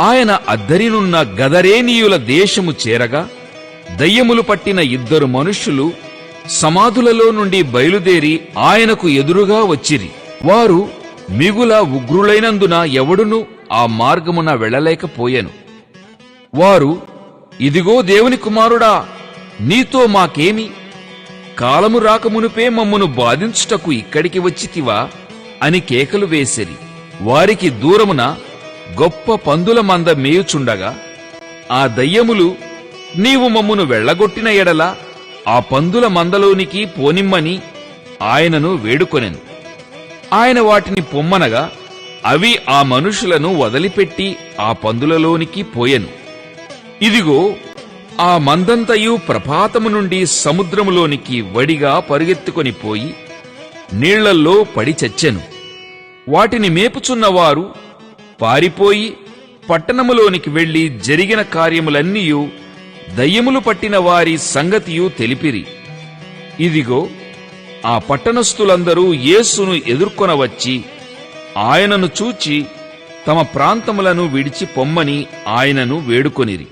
ఆయన అద్దరినున్న గదరేనీయుల దేశము చేరగా దయ్యములు పట్టిన ఇద్దరు మనుష్యులు సమాధులలో నుండి బయలుదేరి ఆయనకు ఎదురుగా వచ్చిరి. వారు మిగుల ఉగ్రులైనందున ఎవడును ఆ మార్గమున వెళ్ళలేకపోయాను. వారు ఇదిగో దేవుని కుమారుడా నీతో మాకేమి? కాలము రాకమునుపే మమ్మను బాధించుటకు ఇక్కడికి వచ్చితివా? అని కేకలు వేసిరి. వారికి దూరమున గొప్ప పందుల మంద మేయుచుండగా ఆ దయ్యములు నీవు మమ్మును వెళ్ళగొట్టిన ఎడల ఆ పందుల మందలోనికి పోనిమ్మని ఆయనను వేడుకొనెను. ఆయన వాటిని పొమ్మనగా అవి ఆ మనుషులను వదిలిపెట్టి ఆ పందులలోనికి పోయెను. ఇదిగో ఆ మందంతయు ప్రపాతము నుండి సముద్రములోనికి వడిగా పరుగెత్తుకొని పోయి నీళ్ళల్లో పడి చచ్చెను. వాటిని మేపుచున్నవారు పారిపోయి పట్టణములోనికి వెళ్ళి జరిగిన కార్యములన్నీయు దయ్యములు పట్టిన వారి సంగతియు తెలిపిరి. ఇదిగో ఆ పట్టణస్థులందరూ యేసును ఎదుర్కొనవచ్చి ఆయనను చూచి తమ ప్రాంతములను విడిచి పొమ్మని ఆయనను వేడుకొనిరి.